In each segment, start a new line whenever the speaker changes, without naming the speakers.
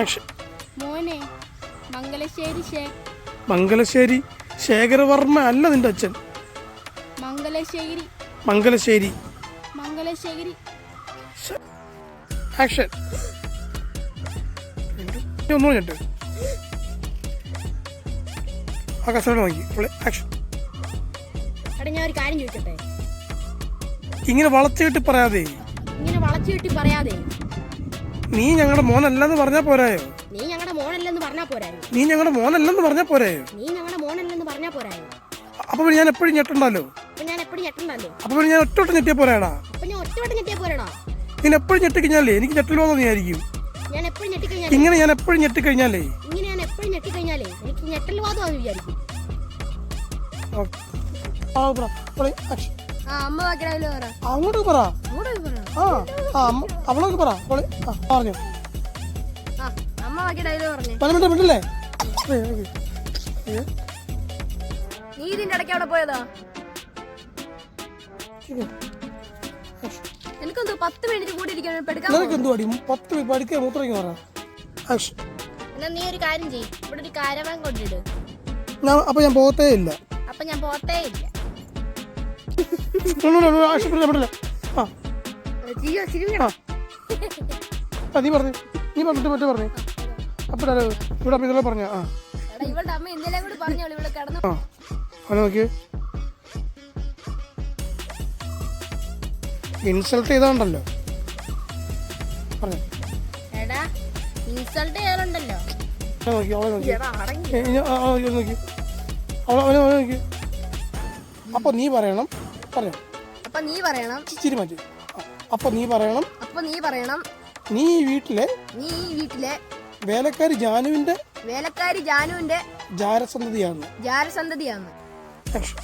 Action.
മോനെ മംഗലശ്ശേരി
ശേഖരവർമ്മ അല്ല നിന്റെ അച്ഛൻ.
മംഗലശ്ശേരി.
മംഗലശ്ശേരി.
മംഗലശ്ശേരി.
ആക്ഷൻ. ഒന്നും ഞെട്ട് ആ കസേര നോക്കി. ആക്ഷൻ.
എടാ ഞാൻ ഒരു കാര്യം
ഇങ്ങനെ വളച്ചു കെട്ടി പറയാതെ.
ഇങ്ങനെ വളച്ചു കെട്ടി പറയാതെ.
നീ ഞങ്ങളുടെ മോനല്ലെന്ന് പറഞ്ഞാ പോരായോ?
നീ ഞങ്ങളുടെ മോനല്ലെന്ന് പറഞ്ഞാ പോരായോ?
നീ ഞങ്ങളുടെ മോനല്ലെന്ന് പറഞ്ഞാ പോരായോ?
നീ ഞങ്ങളുടെ മോനല്ലെന്ന് പറഞ്ഞാ പോരായോ?
അപ്പൊ പിന്നെ ഞാൻ എപ്പോഴും ഞെട്ടുണ്ടല്ലോ?
അപ്പൊ ഞാൻ എപ്പോഴും ഞെട്ടണ്ടല്ലോ?
അപ്പൊ പിന്നെ ഞാൻ ഒറ്റ ഞെട്ടിയ പോരാടാ?
അപ്പൊ ഞാൻ ഒറ്റവട്ടം ഞെട്ടിയാ പോരാടാ?
നീ എപ്പോഴും ഞെട്ടിക്കഴിഞ്ഞാലേ എനിക്ക് ഞെട്ടലോ തോന്നിയായിരിക്കും
ഞാൻ എപ്പോഴും ഞെട്ടിക്കഴിഞ്ഞാൽ
ഇങ്ങനെ ഞാൻ എപ്പോഴും ഞെട്ടിക്കഴിഞ്ഞാലേ?
ഇങ്ങനെ ഞാൻ എപ്പോഴും ഞെട്ടിക്കഴിഞ്ഞാലേ? എനിക്ക് ഞെട്ടൽ എന്ന് വിചാരിക്കും.
ഓക്കേ. ആ, പറ. പറയ്. ആക്ഷൻ.
ആ അമ്മ വാക്കിടാവില്ല പറ.
അങ്ങോട്ട് പറ.
അങ്ങോട്ട് പറ.
ആ ആ അമ്മ അവളൊക്കെ പറ അവൾ ആ പറഞ്ഞു.
പറഞ്ഞു.
പല മിനിറ്റ് മിണ്ടല്ലേ
നീ ഇതിന്റെ ഇടയ്ക്ക് അവിടെ പോയതാ? എനിക്കെന്തോ പത്ത് മിനിറ്റ് കൂടി ഇരിക്കാൻ എടുക്കാൻ
നിനക്ക് എന്തു അടി പത്ത് പഠിക്കുക മൂത്രയ്ക്ക് പറ ആക്ഷൻ.
എന്നാ നീ ഒരു കാര്യം ചെയ്യ്. ഇവിടെ ഒരു കാരവാൻ കൊണ്ടിട്.
ഞാൻ അപ്പൊ ഞാൻ പോകത്തേ ഇല്ല.
അപ്പൊ ഞാൻ പോത്തേ ഇല്ല.
ആ. നീ പറഞ്ഞു. നീ പറഞ്ഞിട്ട് മറ്റേ പറഞ്ഞു. അപ്പോഴാണ് ഇവിടെ അമ്മ ഇതെല്ലാം പറഞ്ഞ. ആ. അവനെ നോക്കിയേ. ഇൻസൾട്ട് ചെയ്തോണ്ടല്ലോ. പറഞ്ഞു.
ഇൻസൾട്ട് ചെയ്യാറുണ്ടല്ലോ.
അപ്പൊ നീ പറയണം. പറയാം
അപ്പൊ നീ പറയണം.
ചിരി മാറ്റി. അപ്പൊ നീ പറയണം.
അപ്പൊ നീ പറയണം.
നീ ഈ വീട്ടിലെ
നീ ഈ വീട്ടിലെ
വേലക്കാരി ജാനുവിന്റെ
വേലക്കാരി ജാനുവിന്റെ ജാരസന്തതിയാണ്.
ആക്ഷൻ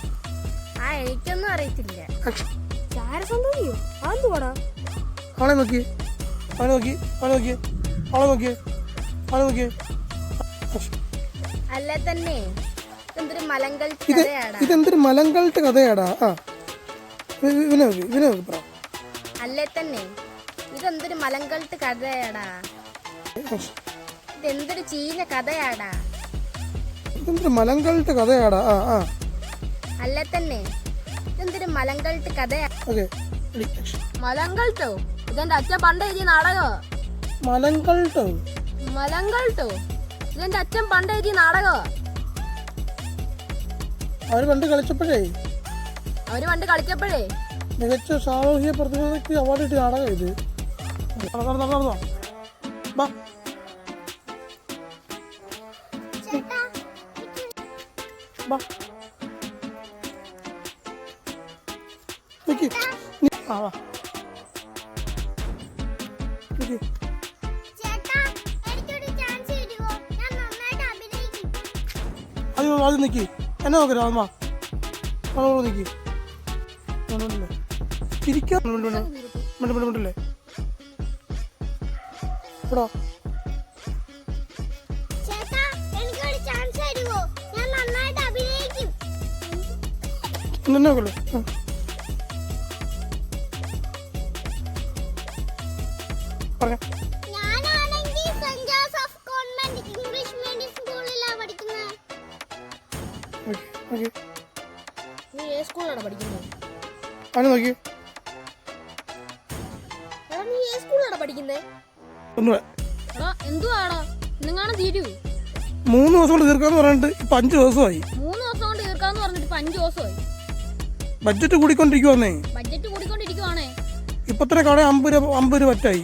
ആ എനിക്കൊന്നും അറിയത്തില്ല. ജാരസന്തതിയോ? അതെന്തുവാടാ?
അവളെ നോക്കി. അവനെ നോക്കി. അവനെ നോക്കി. അവളെ നോക്കി. അവനെ നോക്കി.
അല്ല തന്നെ? ഇതെന്തൊരു മലങ്കൽ കഥയാടാ.
ഇതെന്തൊരു മലങ്കൾട്ട് കഥയാടാ. ആ. ഇവ- ഇവനെ നോക്കി. ഇവനെ നോക്കി പറ.
അല്ലേ തന്നെ? ഇതെന്തൊരു മലങ്കൾട്ട് കഥയാടാ. ഇതെന്തൊരു ചീഞ്ഞ കഥയാടാ.
ഇതെന്തൊരു മലങ്കൾട്ട് കഥയാടാ? ആ ആ.
അല്ലേ തന്നെ? ഇതെന്തൊരു മലങ്കൾട്ട് കഥയാ.
ഓക്കെ
മലങ്കൾട്ടോ ഇതെന്റെ അച്ഛൻ പണ്ട് എഴുതിയ നാടകോ?
മലങ്കൾട്ടോ
മലങ്കൾട്ടോ ഇതെന്റെ അച്ഛൻ പണ്ട് എഴുതിയ നാടകോ?
അവർ പണ്ട് കളിച്ചപ്പോഴേ?
അവർ പണ്ട് കളിച്ചപ്പോഴേ?
മികച്ച സാമൂഹിക പ്രതിനിധിക്ക് അവാർഡ് കിട്ടിയ നാടകം ഇത് നടന്നോ, നടന്നോ, നടന്നോ. ബാ. ബാ. നിക്ക്. നി- ആ, വാ. നിക്ക്. അത് അത് നിക്ക് എന്നെ നോക്കരുത് അമ്മ നിക്ക് ഒന്നുമില്ല ചിരിക്കാൻ മിണ്ടല്ലേ. എന്നെ നോക്കല്ലേ ആ. പറഞ്ഞോ.
സ്കൂളിലാണ് പഠിക്കുന്നത്
അവനെ നോക്കി.
പഠിക്കുന്നത്
ഒന്നുകൂടെ
എന്തുവാടാ? നിങ്ങാണ് തീരൂ.
മൂന്ന് ദിവസം കൊണ്ട് തീർക്കാന്ന് പറഞ്ഞിട്ട് ഇപ്പൊ അഞ്ച് ദിവസമായി.
മൂന്ന് ദിവസം കൊണ്ട് തീർക്കാന്ന് പറഞ്ഞിട്ട് ഇപ്പൊ അഞ്ചു ദിവസമായി.
ബഡ്ജറ്റ് കൂടിക്കൊണ്ടിരിക്കുവന്നേ.
ബഡ്ജറ്റ് കൂടിക്കൊണ്ടിരിക്കുവാണേ.
ഇപ്പൊ തന്നെ കടയിൽ അമ്പത് രൂപ അമ്പത് രൂപ പറ്റായി.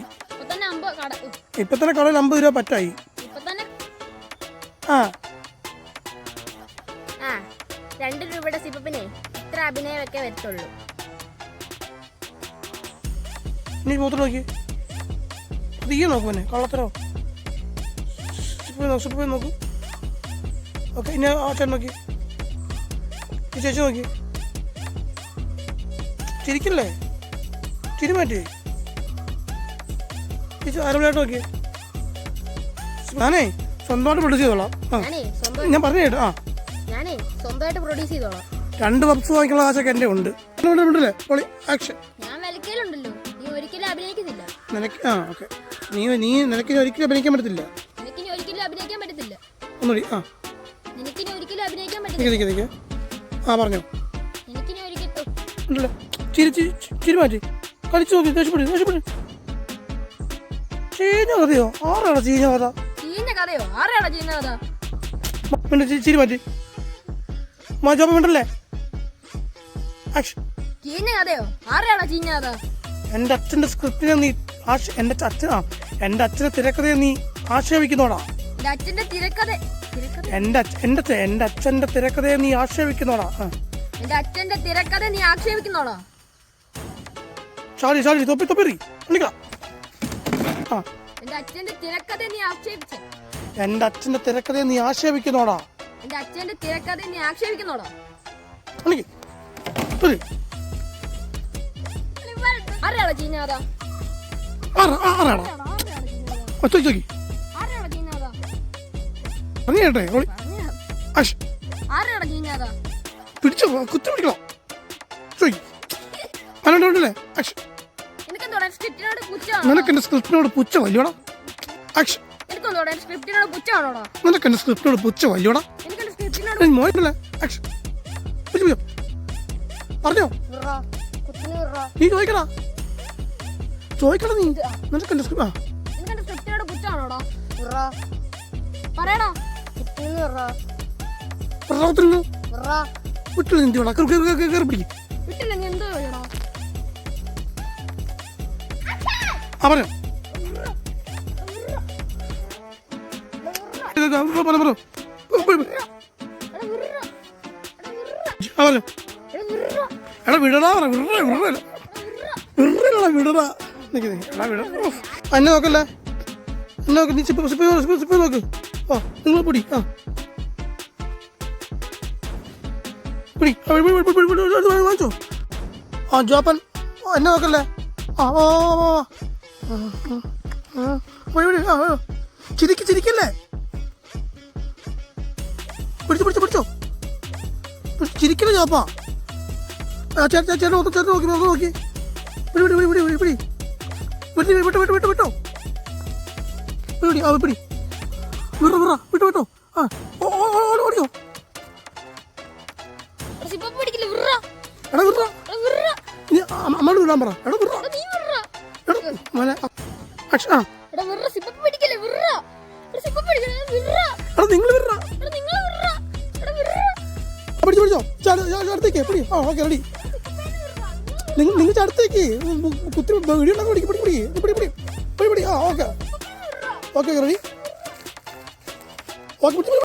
ഇപ്പൊ തന്നെ
കടയിൽ അമ്പത് രൂപ പറ്റായി. ആ.
ആ രണ്ട് രൂപയുടെ സിപ്പപ്പിനെ ഇത്ര അഭിനയമൊക്കെ വരത്തുള്ളൂ.
നീ മൂത്രം നോക്കി തീയ നോക്കൂ പിന്നെ കള്ളത്തരോ നോക്കൂ പോയി നോക്കൂ ഓക്കെ ഇനി ആ ചേട്ടൻ നോക്കി ഈ ചേച്ചി നോക്കി ചിരിക്കല്ലേ ചിരി മാറ്റി ചേച്ചി അരവിലായിട്ട് നോക്കി ഞാനേ സ്വന്തമായിട്ട് പ്രൊഡ്യൂസ് ചെയ്തോളാം. ഞാൻ പറഞ്ഞു കേട്ടോ ആ.
ഞാനേ സ്വന്തമായിട്ട് പ്രൊഡ്യൂസ് ചെയ്തോളാം.
രണ്ട് പപ്സ് വാങ്ങിക്കുള്ള കാശൊക്കെ എന്റെ ഉണ്ട്. ആക്ഷൻ.
ഞാൻ വിലക്കലുണ്ടല്ലോ നീ ഒരിക്കലും അഭിനയിക്കുന്നില്ല.
നിനക്ക് ആ ഓക്കെ. നീ നീ നിനക്ക് ഒരിക്കലും അഭിനയിക്കാൻ പറ്റത്തില്ല. ഒന്നുകൂടി ആ.
നിനക്കിനി ഒരിക്കലും അഭിനയിക്കാൻ
നിൽക്ക്
പറ്റില്ല
നിൽക്ക് നിൽക്ക് ആ പറഞ്ഞോ.
നിനക്കിനി ഒരിക്കലും
ഉണ്ടല്ലോ. ചിരി ചിരി ചിരി മാറ്റി. കളിച്ചു നോക്കി ദേഷ്യപ്പെടും ദേഷ്യപ്പെടും. ചീഞ്ഞ കഥയോ? ആരാണ് ചീഞ്ഞ കഥ?
ചീഞ്ഞ കഥയോ? ആരാടാ ചീഞ്ഞ കഥ?
പിന്നെ ചി- ചിരി മാറ്റി. മാജോപ്പ വേണ്ടല്ലേ ആക്ഷൻ.
ചീഞ്ഞ കഥയോ? ആരാടാ ചീഞ്ഞ കഥ?
എന്റെ അച്ഛന്റെ സ്ക്രിപ്റ്റിനെ നീ ആശ എന്റെ അച്ഛൻ ആ. എന്റെ അച്ഛന്റെ തിരക്കഥയെ നീ ആക്ഷേപിക്കുന്നോടാ?
എന്റെ അച്ഛന്റെ തിരക്കഥ
എന്റെ അച്ഛ എന്റെ തെ- എന്റെ തിരക്കഥയെ നീ ആക്ഷേപിക്കുന്നോടാ?
എന്റെ അച്ഛന്റെ തിരക്കഥ നീ ആക്ഷേപിക്കുന്നോടാ?
ചാടി ചാടി തൊപ്പി ആ.
എന്റെ അച്ഛന്റെ തിരക്കഥ നീ ആക്ഷേപിച്ചേ?
എന്റെ അച്ഛന്റെ തിരക്കഥയെ നീ ആക്ഷേപിക്കുന്നോടാ?
എന്റെ അച്ഛന്റെ തിരക്കഥ നീ ആക്ഷേപിക്കുന്നോടാ?
വിളിക്ക്. തൊലി.
ആരാടാ
ആരാടാ
ചീഞ്ഞ കഥ
പിടിച്ചോ കുത്തി പിടിക്കണോ? അല്ലാണ്ടല്ലേ ആക്ഷൻ
എനിക്കെന്തോടാ സ്ക്രിപ്റ്റിനോട്
പുച്ച വല്യോടാ ആക്ഷൻ
എനിക്കെന്തോടാ സ്ക്രിപ്റ്റിനോട്
പുച്ച വല്യോടാ മോനല്ലേ പറഞ്ഞോ. നീ ചോദിക്കടാ. ചോദിക്കടാ നീ. നിനക്ക് എന്റെ സ്ക്രിപ്റ്റ് ആ.
പറയടാ.
പ്രസവത്തിന് വിട്ടില്ല നീ വേണം കയറി കയറി കയറി പിടിക്കും.
വിട്ടില്ല നീ എന്തോ ചെയ്യടാ
ആ ഇതാ, പറ പറ എടാ വിടടാ പറ വിടടാ വിടടാ. വിടടാ വിടടാ. നിക്ക് എടാ വിട. എന്നെ നോക്കല്ലേ? നോക്ക് നീ സിപ്പ് സിപ്പ് സിപ്പ് സിപ്പ് നോക്ക് ആ നിങ്ങൾ പിടി ആ പിടി വാങ്ങിച്ചോ ആ ജോപ്പൻ എന്നെ നോക്കല്ലേ ആ ഓ. ചിരിക്ക് ചിരിക്കല്ലേ പിടിച്ചു പിടിച്ചു പിടിച്ചോ ചിരിക്കല്ലേ ജോപ്പാ ആ ചേട്ടൻ ചേട്ടൻ നോക്കി ചേട്ടൻ നോക്കി നോക്കി നോക്കി പിടി പിടി പിടി പിടി പിടി വിട്ട് വിട്ട് വിട്ട് വിട്ട് വിട്ടോ പിടി ആ പിടി. വിറ വിറ വിട്ടു വിട്ടോ. ആ ഓടിയോ. എടാ വിറ നീ അമ്മ- അമ്മയോട് വിടാൻ പറ. എടാ വിറ എടാ മോനെ അക്ഷ ആ.
എടാ വിറ സിപ്പ പിടിക്കില്ല? വിറ സിപ്പ പിടിക്കില്ല? വിറ
എടാ നിങ്ങൾ വിറ
എടാ നിങ്ങൾ വിറ എടാ വിറ
പിടിച്ചോ പിടിച്ചോ. ചാട് അടുത്തേക്ക്. പിടി. ആ ഓക്കെ റെഡി. നിങ്ങൾ നിങ്ങൾ അടുത്തേക്ക്. കുത്തി വീടിയുണ്ടാക്കി പിടി പിടി പിടി. പിടി പിടി. പിടി പിടി. ആ ഓക്കെ. Okay ready okay